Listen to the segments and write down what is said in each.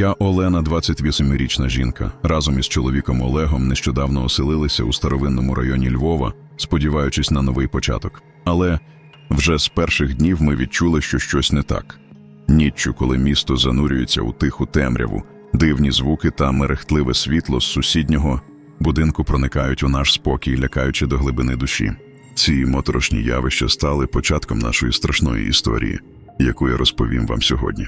Я Олена, 28-річна жінка. Разом із чоловіком Олегом нещодавно оселилися у старовинному районі Львова, сподіваючись на новий початок. Але вже з перших днів ми відчули, що щось не так. Ніччю, коли місто занурюється у тиху темряву, дивні звуки та мерехтливе світло з сусіднього будинку проникають у наш спокій, лякаючи до глибини душі. Ці моторошні явища стали початком нашої страшної історії, яку я розповім вам сьогодні.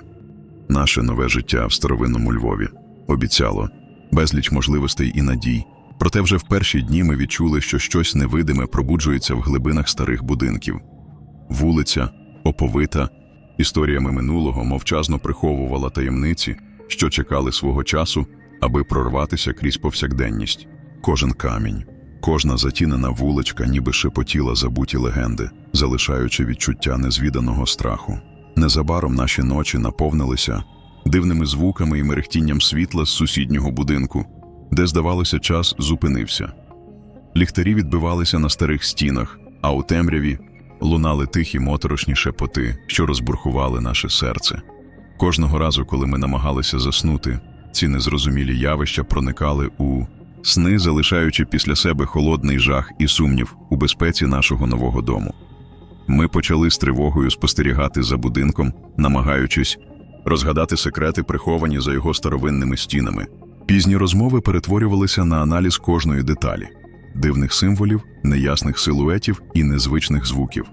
Наше нове життя в старовинному Львові обіцяло безліч можливостей і надій. Проте вже в перші дні ми відчули, що щось невидиме пробуджується в глибинах старих будинків. Вулиця, оповита, історіями минулого мовчазно приховувала таємниці, що чекали свого часу, аби прорватися крізь повсякденність. Кожен камінь, кожна затінена вуличка ніби шепотіла забуті легенди, залишаючи відчуття незвіданого страху. Незабаром наші ночі наповнилися дивними звуками і мерехтінням світла з сусіднього будинку, де, здавалося, час зупинився. Ліхтарі відбивалися на старих стінах, а у темряві лунали тихі моторошні шепоти, що розбурхували наше серце. Кожного разу, коли ми намагалися заснути, ці незрозумілі явища проникали у сни, залишаючи після себе холодний жах і сумнів у безпеці нашого нового дому. Ми почали з тривогою спостерігати за будинком, намагаючись розгадати секрети, приховані за його старовинними стінами. Пізні розмови перетворювалися на аналіз кожної деталі, дивних символів, неясних силуетів і незвичних звуків.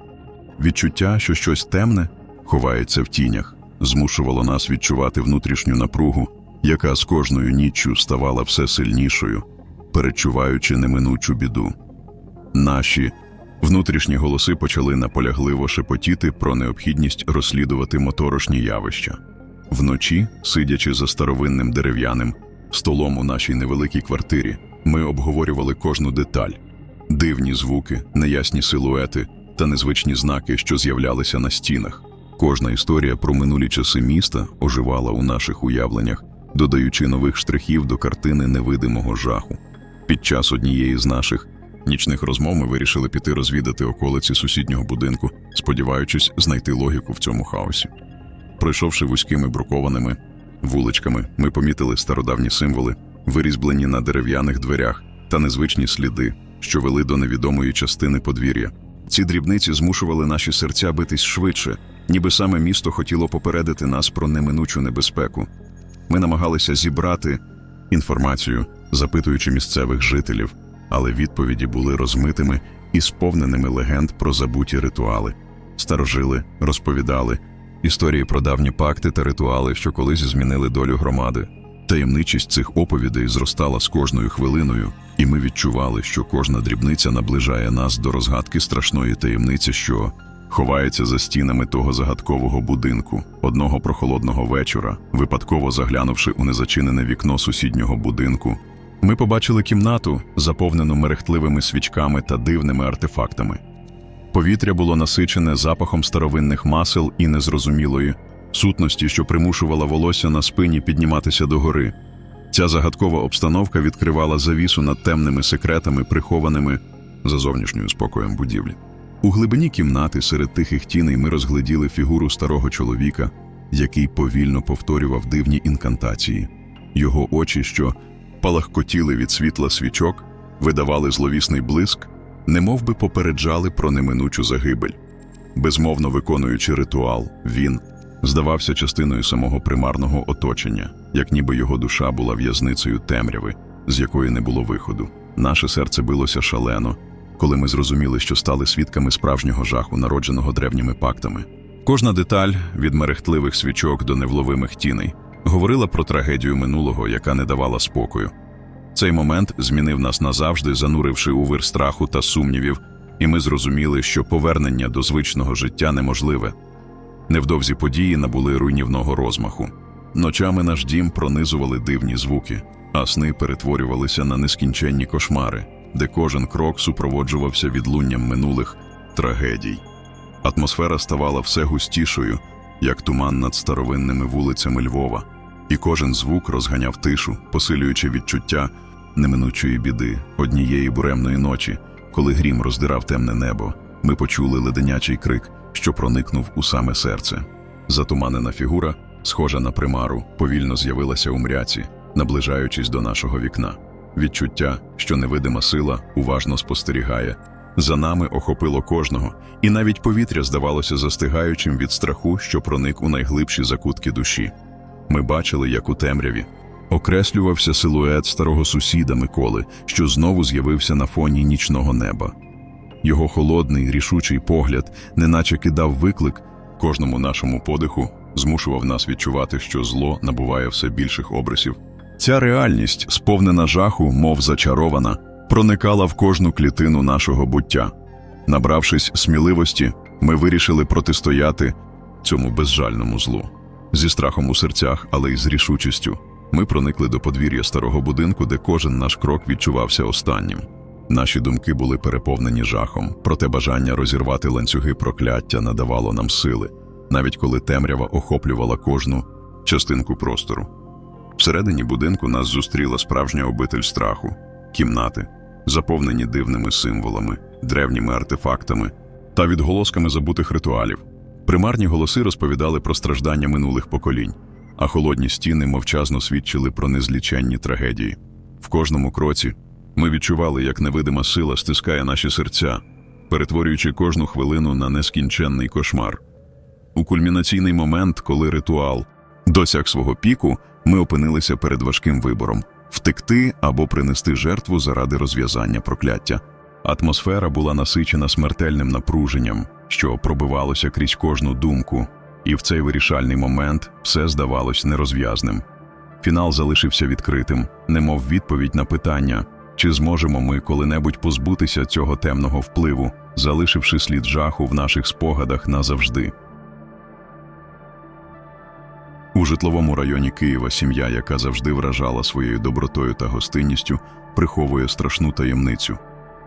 Відчуття, що щось темне ховається в тінях, змушувало нас відчувати внутрішню напругу, яка з кожною ніччю ставала все сильнішою, перечуваючи неминучу біду. Наші внутрішні голоси почали наполягливо шепотіти про необхідність розслідувати моторошні явища. Вночі, сидячи за старовинним дерев'яним столом у нашій невеликій квартирі, ми обговорювали кожну деталь: дивні звуки, неясні силуети та незвичні знаки, що з'являлися на стінах. Кожна історія про минулі часи міста оживала у наших уявленнях, додаючи нових штрихів до картини невидимого жаху. Під час однієї з наших нічних розмов ми вирішили піти розвідати околиці сусіднього будинку, сподіваючись знайти логіку в цьому хаосі. Пройшовши вузькими брукованими вуличками, ми помітили стародавні символи, вирізблені на дерев'яних дверях та незвичні сліди, що вели до невідомої частини подвір'я. Ці дрібниці змушували наші серця битись швидше, ніби саме місто хотіло попередити нас про неминучу небезпеку. Ми намагалися зібрати інформацію, запитуючи місцевих жителів, але відповіді були розмитими і сповненими легенд про забуті ритуали. Старожили розповідали історії про давні пакти та ритуали, що колись змінили долю громади. Таємничість цих оповідей зростала з кожною хвилиною, і ми відчували, що кожна дрібниця наближає нас до розгадки страшної таємниці, що ховається за стінами того загадкового будинку. Одного прохолодного вечора, випадково заглянувши у незачинене вікно сусіднього будинку, ми побачили кімнату, заповнену мерехтливими свічками та дивними артефактами. Повітря було насичене запахом старовинних масел і незрозумілої сутності, що примушувала волосся на спині підніматися догори. Ця загадкова обстановка відкривала завісу над темними секретами, прихованими за зовнішньою спокоєм будівлі. У глибині кімнати серед тихих тіней ми розгляділи фігуру старого чоловіка, який повільно повторював дивні інкантації. Його очі, що палахкотіли від світла свічок, видавали зловісний блиск, немов би попереджали про неминучу загибель. Безмовно виконуючи ритуал, він здавався частиною самого примарного оточення, як ніби його душа була в'язницею темряви, з якої не було виходу. Наше серце билося шалено, коли ми зрозуміли, що стали свідками справжнього жаху, народженого древніми пактами. Кожна деталь від мерехтливих свічок до невловимих тіней говорила про трагедію минулого, яка не давала спокою. Цей момент змінив нас назавжди, зануривши у вир страху та сумнівів, і ми зрозуміли, що повернення до звичного життя неможливе. Невдовзі події набули руйнівного розмаху. Ночами наш дім пронизували дивні звуки, а сни перетворювалися на нескінченні кошмари, де кожен крок супроводжувався відлунням минулих трагедій. Атмосфера ставала все густішою, як туман над старовинними вулицями Львова, і кожен звук розганяв тишу, посилюючи відчуття неминучої біди однієї буремної ночі, коли грім роздирав темне небо. Ми почули леденячий крик, що проникнув у саме серце. Затуманена фігура схожа на примару, повільно з'явилася у мряці, наближаючись до нашого вікна. Відчуття, що невидима сила уважно спостерігає. За нами охопило кожного, і навіть повітря здавалося застигаючим від страху, що проник у найглибші закутки душі. Ми бачили, як у темряві окреслювався силует старого сусіда Миколи, що знову з'явився на фоні нічного неба. Його холодний, рішучий погляд, неначе кидав виклик кожному нашому подиху, змушував нас відчувати, що зло набуває все більших обрисів. Ця реальність, сповнена жаху, мов зачарована, проникала в кожну клітину нашого буття. Набравшись сміливості, ми вирішили протистояти цьому безжальному злу. Зі страхом у серцях, але й з рішучістю, ми проникли до подвір'я старого будинку, де кожен наш крок відчувався останнім. Наші думки були переповнені жахом, проте бажання розірвати ланцюги прокляття надавало нам сили, навіть коли темрява охоплювала кожну частинку простору. Всередині будинку нас зустріла справжня обитель страху, кімнати, заповнені дивними символами, древніми артефактами та відголосками забутих ритуалів. Примарні голоси розповідали про страждання минулих поколінь, а холодні стіни мовчазно свідчили про незліченні трагедії. В кожному кроці ми відчували, як невидима сила стискає наші серця, перетворюючи кожну хвилину на нескінченний кошмар. У кульмінаційний момент, коли ритуал досяг свого піку, ми опинилися перед важким вибором втекти або принести жертву заради розв'язання прокляття. Атмосфера була насичена смертельним напруженням, що пробивалося крізь кожну думку, і в цей вирішальний момент все здавалось нерозв'язним. Фінал залишився відкритим, немов відповідь на питання, чи зможемо ми коли-небудь позбутися цього темного впливу, залишивши слід жаху в наших спогадах назавжди. У житловому районі Києва сім'я, яка завжди вражала своєю добротою та гостинністю, приховує страшну таємницю.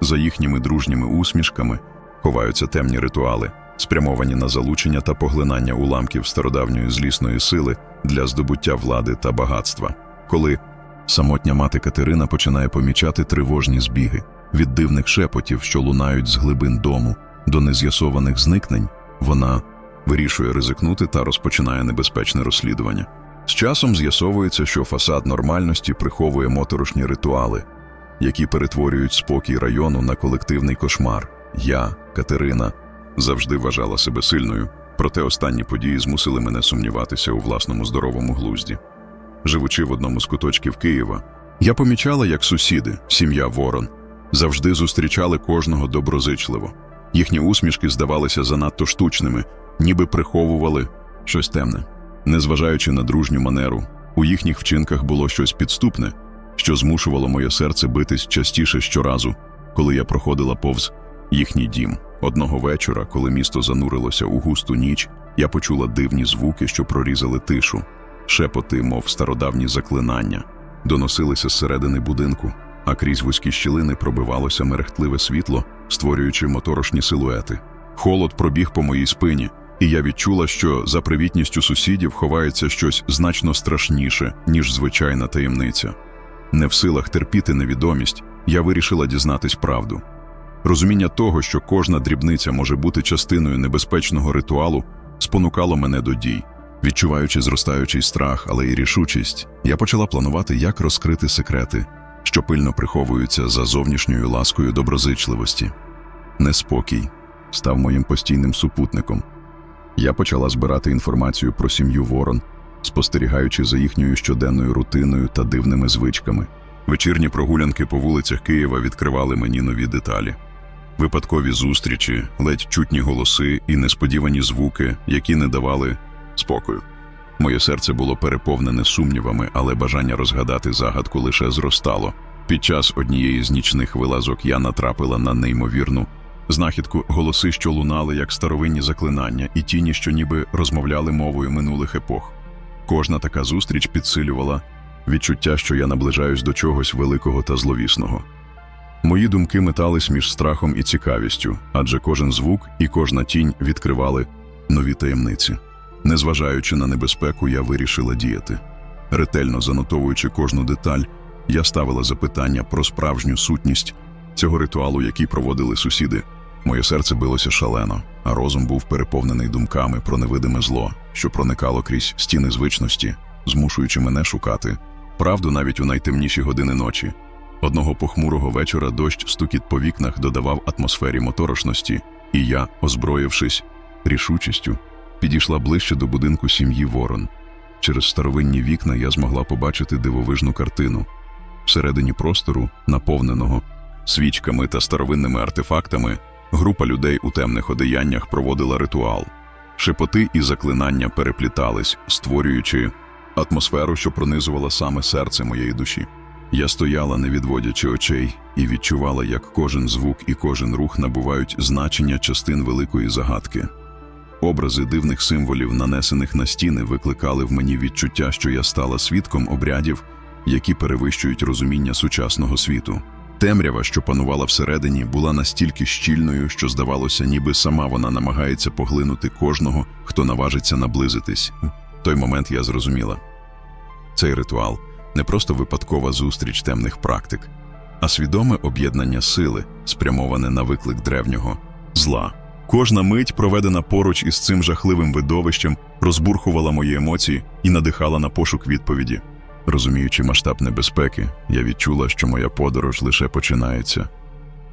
За їхніми дружніми усмішками ховаються темні ритуали, спрямовані на залучення та поглинання уламків стародавньої злісної сили для здобуття влади та багатства. Коли самотня мати Катерина починає помічати тривожні збіги від дивних шепотів, що лунають з глибин дому, до нез'ясованих зникнень, вона вирішує ризикнути та розпочинає небезпечне розслідування. З часом з'ясовується, що фасад нормальності приховує моторошні ритуали, які перетворюють спокій району на колективний кошмар. Я, Катерина, завжди вважала себе сильною, проте останні події змусили мене сумніватися у власному здоровому глузді. Живучи в одному з куточків Києва, я помічала, як сусіди, сім'я Ворон, завжди зустрічали кожного доброзичливо. Їхні усмішки здавалися занадто штучними, ніби приховували щось темне. Незважаючи на дружню манеру, у їхніх вчинках було щось підступне, що змушувало моє серце битись частіше щоразу, коли я проходила повз їхній дім. Одного вечора, коли місто занурилося у густу ніч, я почула дивні звуки, що прорізали тишу, шепоти, мов стародавні заклинання, доносилися зсередини будинку, а крізь вузькі щілини пробивалося мерехтливе світло, створюючи моторошні силуети. Холод пробіг по моїй спині, і я відчула, що за привітністю сусідів ховається щось значно страшніше, ніж звичайна таємниця. Не в силах терпіти невідомість, я вирішила дізнатись правду. Розуміння того, що кожна дрібниця може бути частиною небезпечного ритуалу, спонукало мене до дій. Відчуваючи зростаючий страх, але й рішучість, я почала планувати, як розкрити секрети, що пильно приховуються за зовнішньою ласкою доброзичливості. Неспокій став моїм постійним супутником. Я почала збирати інформацію про сім'ю Ворон, спостерігаючи за їхньою щоденною рутиною та дивними звичками. Вечірні прогулянки по вулицях Києва відкривали мені нові деталі. Випадкові зустрічі, ледь чутні голоси і несподівані звуки, які не давали спокою. Моє серце було переповнене сумнівами, але бажання розгадати загадку лише зростало. Під час однієї з нічних вилазок я натрапила на неймовірну знахідку голоси, що лунали як старовинні заклинання, і тіні, що ніби розмовляли мовою минулих епох. Кожна така зустріч підсилювала відчуття, що я наближаюсь до чогось великого та зловісного. Мої думки метались між страхом і цікавістю, адже кожен звук і кожна тінь відкривали нові таємниці. Незважаючи на небезпеку, я вирішила діяти. Ретельно занотовуючи кожну деталь, я ставила запитання про справжню сутність цього ритуалу, який проводили сусіди. Моє серце билося шалено, а розум був переповнений думками про невидиме зло, що проникало крізь стіни звичності, змушуючи мене шукати правду навіть у найтемніші години ночі. Одного похмурого вечора дощ стукіт по вікнах додавав атмосфері моторошності, і я, озброївшись рішучістю, підійшла ближче до будинку сім'ї Ворон. Через старовинні вікна я змогла побачити дивовижну картину. Всередині простору, наповненого свічками та старовинними артефактами, група людей у темних одеяннях проводила ритуал. Шепоти і заклинання переплітались, створюючи атмосферу, що пронизувала саме серце моєї душі. Я стояла, не відводячи очей, і відчувала, як кожен звук і кожен рух набувають значення частин великої загадки. Образи дивних символів, нанесених на стіни, викликали в мені відчуття, що я стала свідком обрядів, які перевищують розуміння сучасного світу. Темрява, що панувала всередині, була настільки щільною, що здавалося, ніби сама вона намагається поглинути кожного, хто наважиться наблизитись. В той момент я зрозуміла. Цей ритуал не просто випадкова зустріч темних практик, а свідоме об'єднання сили, спрямоване на виклик древнього зла. Кожна мить, проведена поруч із цим жахливим видовищем, розбурхувала мої емоції і надихала на пошук відповіді. Розуміючи масштаб небезпеки, я відчула, що моя подорож лише починається,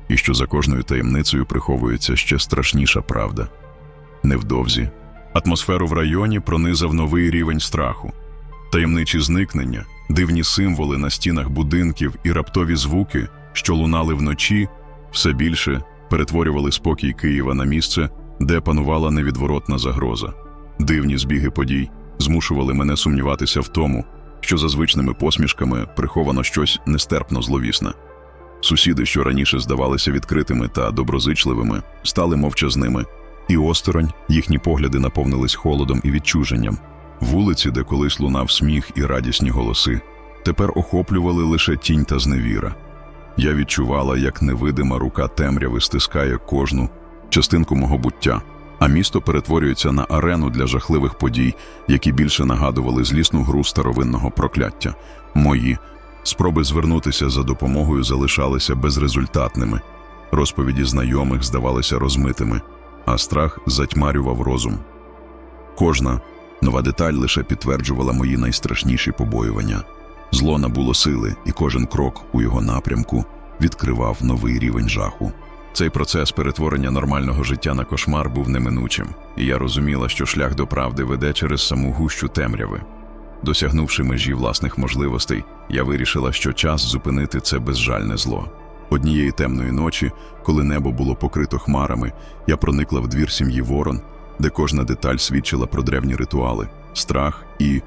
і що за кожною таємницею приховується ще страшніша правда. Невдовзі атмосферу в районі пронизав новий рівень страху, таємничі зникнення, дивні символи на стінах будинків і раптові звуки, що лунали вночі, все більше перетворювали спокій Києва на місце, де панувала невідворотна загроза. Дивні збіги подій змушували мене сумніватися в тому, що за звичними посмішками приховано щось нестерпно зловісне. Сусіди, що раніше здавалися відкритими та доброзичливими, стали мовчазними, і осторонь їхні погляди наповнились холодом і відчуженням. Вулиці, де колись лунав сміх і радісні голоси, тепер охоплювали лише тінь та зневіра. Я відчувала, як невидима рука темряви стискає кожну частинку мого буття, а місто перетворюється на арену для жахливих подій, які більше нагадували злісну гру старовинного прокляття. Мої спроби звернутися за допомогою залишалися безрезультатними. Розповіді знайомих здавалися розмитими, а страх затьмарював розум. Кожна нова деталь лише підтверджувала мої найстрашніші побоювання. Зло набуло сили, і кожен крок у його напрямку відкривав новий рівень жаху. Цей процес перетворення нормального життя на кошмар був неминучим, і я розуміла, що шлях до правди веде через саму гущу темряви. Досягнувши межі власних можливостей, я вирішила, що час зупинити це безжальне зло. Однієї темної ночі, коли небо було покрито хмарами, я проникла в двір сім'ї Ворон, де кожна деталь свідчила про древні ритуали, страх і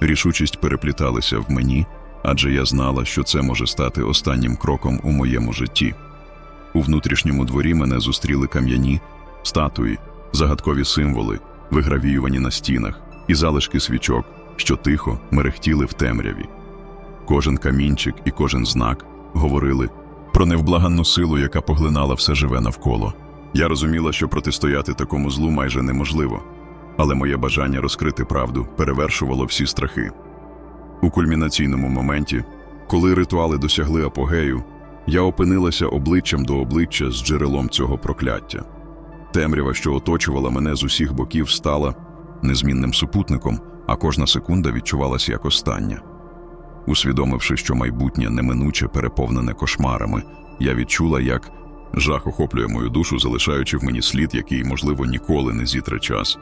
рішучість перепліталися в мені, адже я знала, що це може стати останнім кроком у моєму житті. У внутрішньому дворі мене зустріли кам'яні, статуї, загадкові символи, вигравіювані на стінах, і залишки свічок, що тихо мерехтіли в темряві. Кожен камінчик і кожен знак говорили про невблаганну силу, яка поглинала все живе навколо. Я розуміла, що протистояти такому злу майже неможливо, але моє бажання розкрити правду перевершувало всі страхи. У кульмінаційному моменті, коли ритуали досягли апогею, я опинилася обличчям до обличчя з джерелом цього прокляття. Темрява, що оточувала мене з усіх боків, стала незмінним супутником, а кожна секунда відчувалася як остання. Усвідомивши, що майбутнє неминуче переповнене кошмарами, я відчула, як жах охоплює мою душу, залишаючи в мені слід, який, можливо, ніколи не зітре час.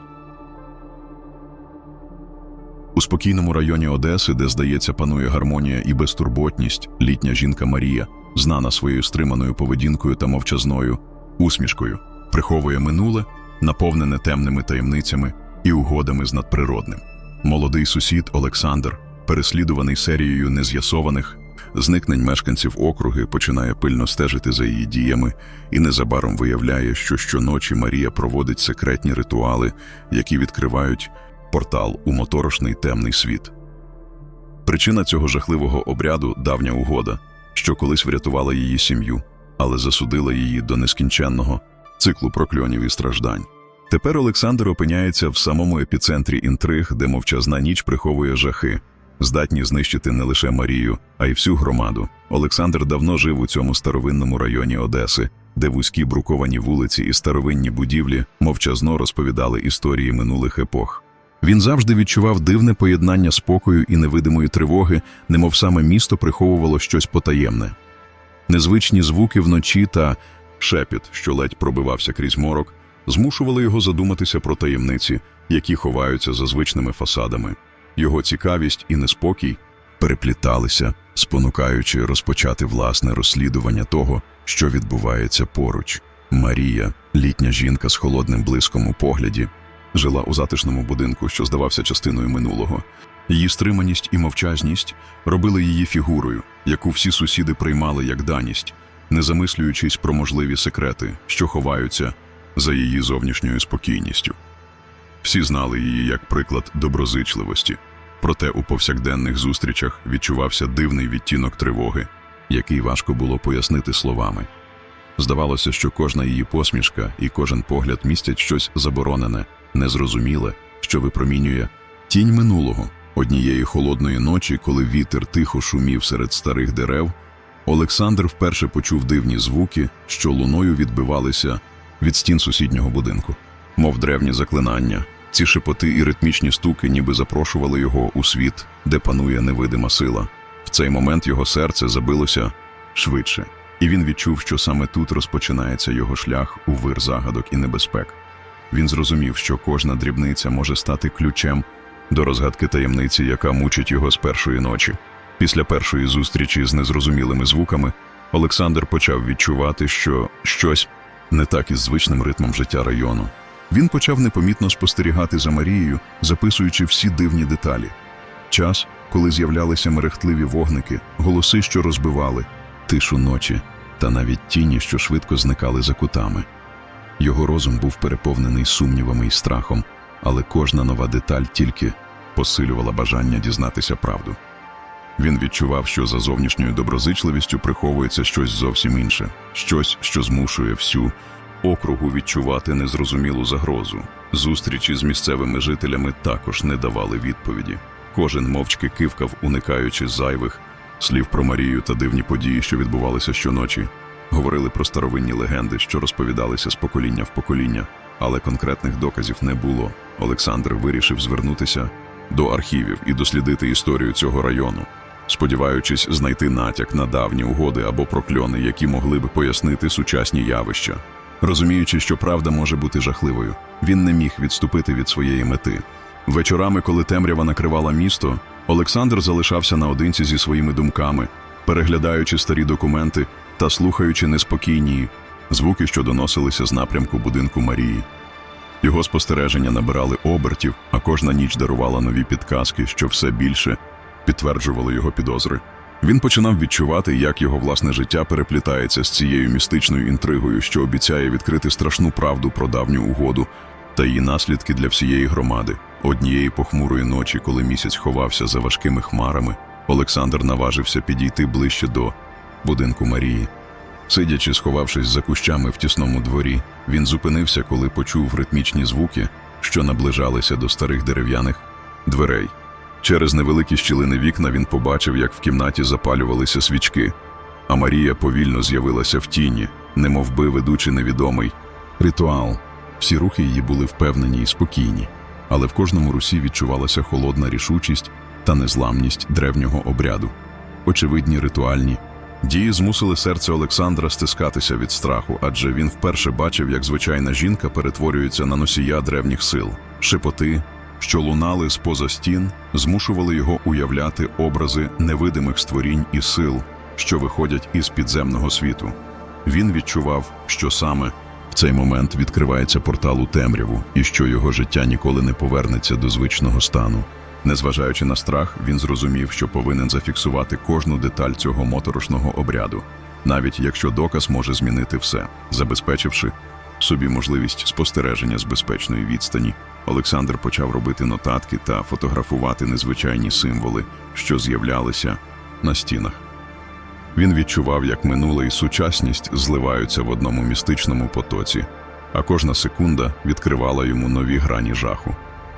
У спокійному районі Одеси, де, здається, панує гармонія і безтурботність, літня жінка Марія, знана своєю стриманою поведінкою та мовчазною усмішкою, приховує минуле, наповнене темними таємницями і угодами з надприродним. Молодий сусід Олександр, переслідуваний серією нез'ясованих зникнень мешканців округи, починає пильно стежити за її діями і незабаром виявляє, що щоночі Марія проводить секретні ритуали, які відкривають портал у моторошний темний світ. Причина цього жахливого обряду давня угода, що колись врятувала її сім'ю, але засудила її до нескінченного циклу прокльонів і страждань. Тепер Олександр опиняється в самому епіцентрі інтриг, де мовчазна ніч приховує жахи, здатні знищити не лише Марію, а й всю громаду. Олександр давно жив у цьому старовинному районі Одеси, де вузькі бруковані вулиці і старовинні будівлі мовчазно розповідали історії минулих епох. Він завжди відчував дивне поєднання спокою і невидимої тривоги, немов саме місто приховувало щось потаємне. Незвичні звуки вночі та шепіт, що ледь пробивався крізь морок, змушували його задуматися про таємниці, які ховаються за звичними фасадами. Його цікавість і неспокій перепліталися, спонукаючи розпочати власне розслідування того, що відбувається поруч. Марія, літня жінка з холодним блиском у погляді, жила у затишному будинку, що здавався частиною минулого. Її стриманість і мовчазність робили її фігурою, яку всі сусіди приймали як даність, не замислюючись про можливі секрети, що ховаються за її зовнішньою спокійністю. Всі знали її як приклад доброзичливості, проте у повсякденних зустрічах відчувався дивний відтінок тривоги, який важко було пояснити словами. Здавалося, що кожна її посмішка і кожен погляд містять щось заборонене, незрозуміле, що випромінює тінь минулого. Однієї холодної ночі, коли вітер тихо шумів серед старих дерев, Олександр вперше почув дивні звуки, що луною відбивалися від стін сусіднього будинку, мов древні заклинання. Ці шепоти і ритмічні стуки ніби запрошували його у світ, де панує невидима сила. В цей момент його серце забилося швидше, і він відчув, що саме тут розпочинається його шлях у вир загадок і небезпек. Він зрозумів, що кожна дрібниця може стати ключем до розгадки таємниці, яка мучить його з першої ночі. Після першої зустрічі з незрозумілими звуками Олександр почав відчувати, що щось не так із звичним ритмом життя району. Він почав непомітно спостерігати за Марією, записуючи всі дивні деталі. Час, коли з'являлися мерехтливі вогники, голоси, що розбивали, тишу ночі, та навіть тіні, що швидко зникали за кутами. Його розум був переповнений сумнівами і страхом, але кожна нова деталь тільки посилювала бажання дізнатися правду. Він відчував, що за зовнішньою доброзичливістю приховується щось зовсім інше, щось, що змушує всю округу відчувати незрозумілу загрозу. Зустрічі з місцевими жителями також не давали відповіді. Кожен мовчки кивкав, уникаючи зайвих слів про Марію та дивні події, що відбувалися щоночі. Говорили про старовинні легенди, що розповідалися з покоління в покоління, але конкретних доказів не було. Олександр вирішив звернутися до архівів і дослідити історію цього району, сподіваючись знайти натяк на давні угоди або прокльони, які могли б пояснити сучасні явища. Розуміючи, що правда може бути жахливою, він не міг відступити від своєї мети. Вечорами, коли темрява накривала місто, Олександр залишався наодинці зі своїми думками, переглядаючи старі документи та слухаючи неспокійні звуки, що доносилися з напрямку будинку Марії. Його спостереження набирали обертів, а кожна ніч дарувала нові підказки, що все більше підтверджували його підозри. Він починав відчувати, як його власне життя переплітається з цією містичною інтригою, що обіцяє відкрити страшну правду про давню угоду та її наслідки для всієї громади. Однієї похмурої ночі, коли місяць ховався за важкими хмарами, Олександр наважився підійти ближче до будинку Марії. Сидячи, сховавшись за кущами в тісному дворі, він зупинився, коли почув ритмічні звуки, що наближалися до старих дерев'яних дверей. Через невеликі щілини вікна він побачив, як в кімнаті запалювалися свічки, а Марія повільно з'явилася в тіні, немовби ведучи невідомий ритуал. Всі рухи її були впевнені і спокійні, але в кожному русі відчувалася холодна рішучість та незламність древнього обряду. Очевидні ритуальні дії змусили серце Олександра стискатися від страху, адже він вперше бачив, як звичайна жінка перетворюється на носія древніх сил, шепоти, що лунали з поза стін, змушували його уявляти образи невидимих створінь і сил, що виходять із підземного світу. Він відчував, що саме в цей момент відкривається портал у темряву і що його життя ніколи не повернеться до звичного стану. Незважаючи на страх, він зрозумів, що повинен зафіксувати кожну деталь цього моторошного обряду, навіть якщо доказ може змінити все, забезпечивши собі можливість спостереження з безпечної відстані. Олександр почав робити нотатки та фотографувати незвичайні символи, що з'являлися на стінах. Він відчував, як минуле і сучасність зливаються в одному містичному потоці, а кожна секунда відкривала йому нові грані жаху.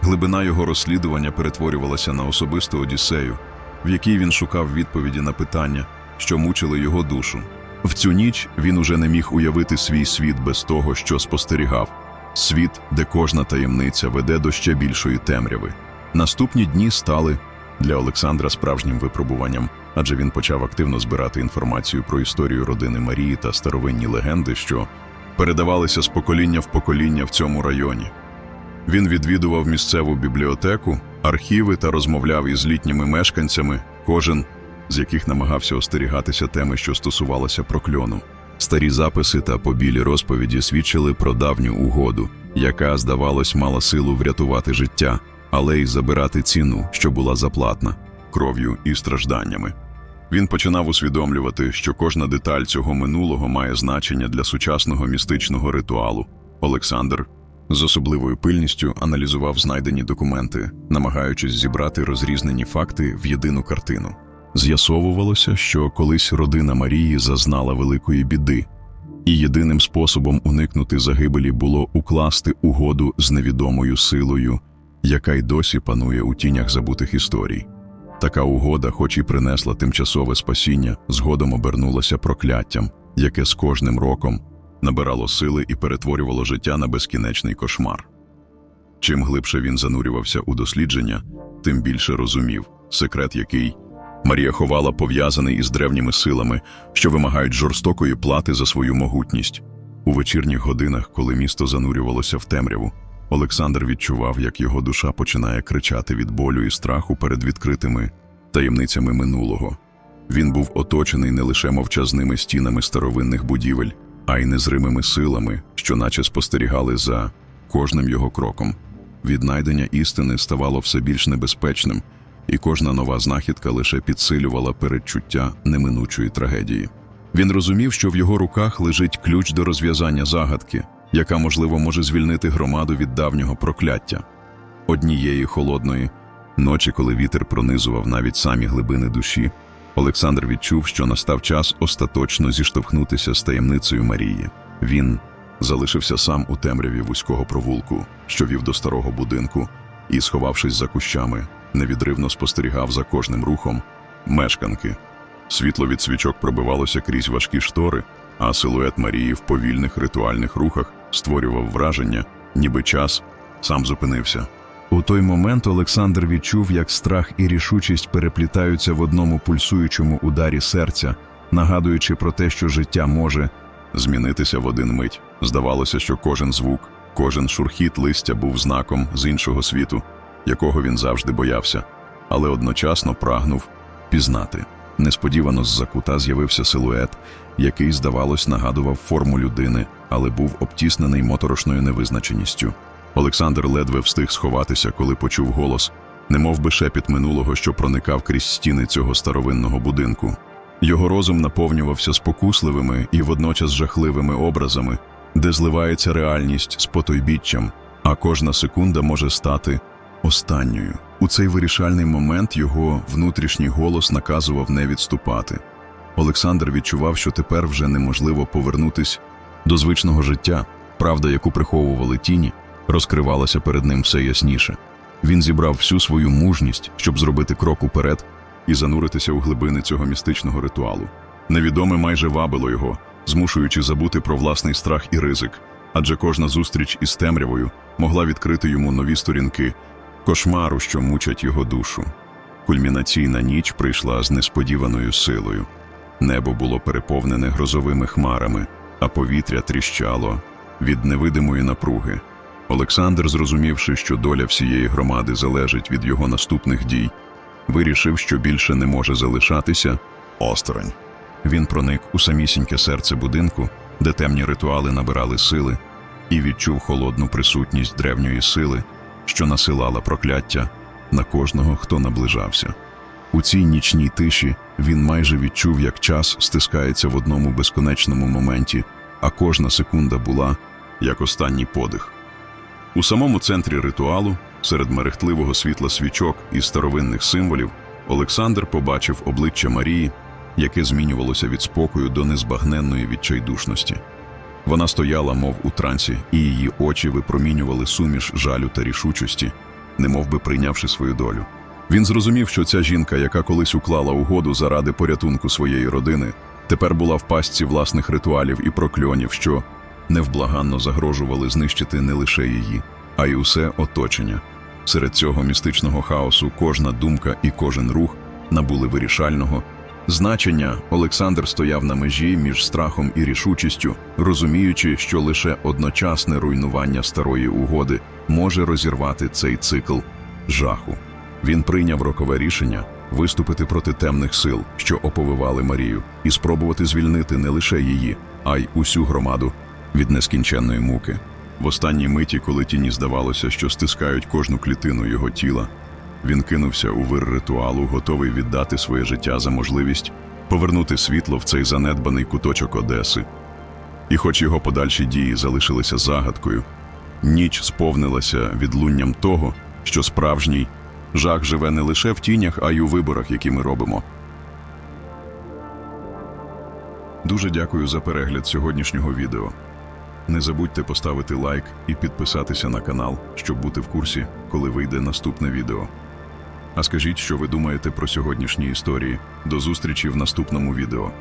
Глибина його розслідування перетворювалася на особисту одіссею, в якій він шукав відповіді на питання, що мучили його душу. В цю ніч він уже не міг уявити свій світ без того, що спостерігав. світ, де кожна таємниця веде до ще більшої темряви. Наступні дні стали для Олександра справжнім випробуванням, адже він почав активно збирати інформацію про історію родини Марії та старовинні легенди, що передавалися з покоління в покоління в цьому районі. Він відвідував місцеву бібліотеку, архіви та розмовляв із літніми мешканцями, кожен з яких намагався остерігатися теми, що стосувалася прокльону. Старі записи та побілі розповіді свідчили про давню угоду, яка, здавалось, мала силу врятувати життя, але й забирати ціну, що була заплатна кров'ю і стражданнями. Він починав усвідомлювати, що кожна деталь цього минулого має значення для сучасного містичного ритуалу. Олександр з особливою пильністю аналізував знайдені документи, намагаючись зібрати розрізнені факти в єдину картину. З'ясовувалося, що колись родина Марії зазнала великої біди, і єдиним способом уникнути загибелі було укласти угоду з невідомою силою, яка й досі панує у тінях забутих історій. Така угода, хоч і принесла тимчасове спасіння, згодом обернулася прокляттям, яке з кожним роком набирало сили і перетворювало життя на безкінечний кошмар. Чим глибше він занурювався у дослідження, тим більше розумів, секрет який Марія ховала пов'язаний із древніми силами, що вимагають жорстокої плати за свою могутність. У вечірніх годинах, коли місто занурювалося в темряву, Олександр відчував, як його душа починає кричати від болю і страху перед відкритими таємницями минулого. Він був оточений не лише мовчазними стінами старовинних будівель, а й незримими силами, що наче спостерігали за кожним його кроком. Віднайдення істини ставало все більш небезпечним, і кожна нова знахідка лише підсилювала передчуття неминучої трагедії. Він розумів, що в його руках лежить ключ до розв'язання загадки, яка, можливо, може звільнити громаду від давнього прокляття. Однієї холодної ночі, коли вітер пронизував навіть самі глибини душі, Олександр відчув, що настав час остаточно зіштовхнутися з таємницею Марії. Він залишився сам у темряві вузького провулку, що вів до старого будинку, і, сховавшись за кущами, невідривно спостерігав за кожним рухом мешканки. Світло від свічок пробивалося крізь важкі штори, а силует Марії в повільних ритуальних рухах створював враження, ніби час сам зупинився. У той момент Олександр відчув, як страх і рішучість переплітаються в одному пульсуючому ударі серця, нагадуючи про те, що життя може змінитися в один мить. Здавалося, що кожен звук, кожен шурхіт листя був знаком з іншого світу, якого він завжди боявся, але одночасно прагнув пізнати. Несподівано з-за кута з'явився силует, який, здавалось, нагадував форму людини, але був обтіснений моторошною невизначеністю. Олександр ледве встиг сховатися, коли почув голос, немов би шепіт минулого, що проникав крізь стіни цього старовинного будинку. Його розум наповнювався спокусливими і водночас жахливими образами, де зливається реальність з потойбіччям, а кожна секунда може стати останньою. У цей вирішальний момент його внутрішній голос наказував не відступати. Олександр відчував, що тепер вже неможливо повернутись до звичного життя. Правда, яку приховували тіні, розкривалася перед ним все ясніше. Він зібрав всю свою мужність, щоб зробити крок уперед і зануритися у глибини цього містичного ритуалу. Невідоме майже вабило його, змушуючи забути про власний страх і ризик, адже кожна зустріч із темрявою могла відкрити йому нові сторінки кошмару, що мучать його душу. Кульмінаційна ніч прийшла з несподіваною силою. Небо було переповнене грозовими хмарами, а повітря тріщало від невидимої напруги. Олександр, зрозумівши, що доля всієї громади залежить від його наступних дій, вирішив, що більше не може залишатися осторонь. Він проник у самісіньке серце будинку, де темні ритуали набирали сили, і відчув холодну присутність древньої сили, що насилала прокляття на кожного, хто наближався. У цій нічній тиші він майже відчув, як час стискається в одному безконечному моменті, а кожна секунда була як останній подих. У самому центрі ритуалу, серед мерехтливого світла свічок і старовинних символів, Олександр побачив обличчя Марії, яке змінювалося від спокою до незбагненної відчайдушності. Вона стояла, мов у трансі, і її очі випромінювали суміш жалю та рішучості, немов би прийнявши свою долю. Він зрозумів, що ця жінка, яка колись уклала угоду заради порятунку своєї родини, тепер була в пастці власних ритуалів і прокльонів, що невблаганно загрожували знищити не лише її, а й усе оточення. Серед цього містичного хаосу кожна думка і кожен рух набули вирішального. Значення Олександр стояв на межі між страхом і рішучістю, розуміючи, що лише одночасне руйнування старої угоди може розірвати цей цикл жаху. Він прийняв рокове рішення виступити проти темних сил, що оповивали Марію, і спробувати звільнити не лише її, а й усю громаду від нескінченної муки. В останній миті, коли тіні здавалося, що стискають кожну клітину його тіла, він кинувся у вир ритуалу, готовий віддати своє життя за можливість повернути світло в цей занедбаний куточок Одеси. І хоч його подальші дії залишилися загадкою, ніч сповнилася відлунням того, що справжній жах живе не лише в тінях, а й у виборах, які ми робимо. Дуже дякую за перегляд сьогоднішнього відео. Не забудьте поставити лайк і підписатися на канал, щоб бути в курсі, коли вийде наступне відео. А скажіть, що ви думаєте про сьогоднішні історії. До зустрічі в наступному відео.